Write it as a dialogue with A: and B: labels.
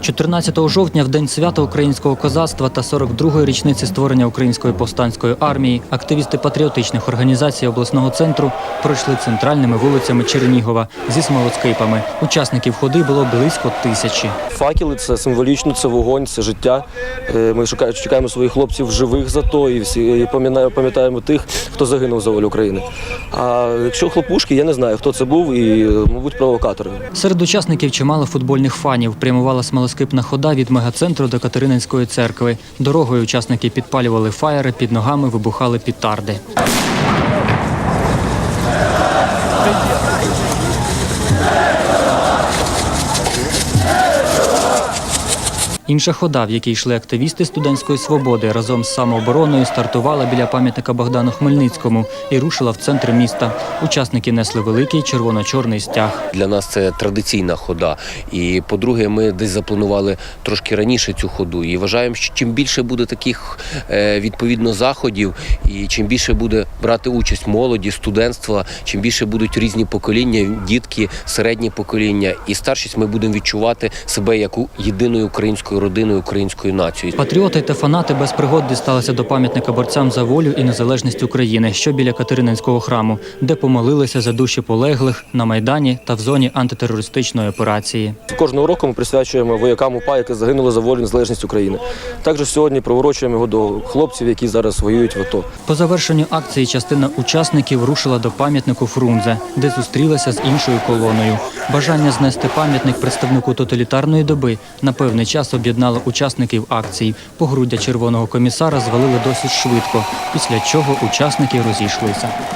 A: 14 жовтня, в день свята українського козацтва та 42-ї річниці створення української повстанської армії, активісти патріотичних організацій обласного центру пройшли центральними вулицями Чернігова зі смолоскипами. Учасників ходи було близько тисячі.
B: Факели це символічно, це вогонь, це життя. Е, Ми шукаємо, чекаємо своїх хлопців живих за то і всі пам'ятаємо- тих, хто загинув за волю України. А якщо хлопушки, я не знаю, хто це був і, мабуть, провокатори.
A: Серед учасників чимало футбольних фанів. Прямувала смолоскипна хода від мегацентру до Катерининської церкви. Дорогою учасники підпалювали фаєри, під ногами вибухали пітарди. Інша хода, в якій йшли активісти студентської свободи, разом з самообороною стартувала біля пам'ятника Богдану Хмельницькому і рушила в центр міста. Учасники несли великий червоно-чорний стяг.
C: Для нас це традиційна хода. І по-друге, ми десь запланували трошки раніше цю ходу. І вважаємо, що чим більше буде таких е, відповідно заходів, і чим більше буде брати участь молоді, студентства, чим більше будуть різні покоління, дітки, середнє покоління і старшість, ми будемо відчувати себе як єдиною українською родиною, українською нацією.
A: Патріоти та фанати без пригод дісталися до пам'ятника борцям за волю і незалежність України, що біля Катерининського храму, де помолилися за душі полеглих на майдані та в зоні антитерористичної операції.
B: Кожного року ми присвячуємо воякам УПА, які загинули за волю і незалежність України. Також сьогодні приурочуємо його до хлопців, які зараз воюють в АТО.
A: По завершенню акції частина учасників рушила до пам'ятнику Фрунзе, де зустрілася з іншою колоною. Бажання знести пам'ятник представнику тоталітарної доби на певний час об'єднало учасників акції. Погруддя червоного комісара звалили досить швидко, після чого учасники розійшлися.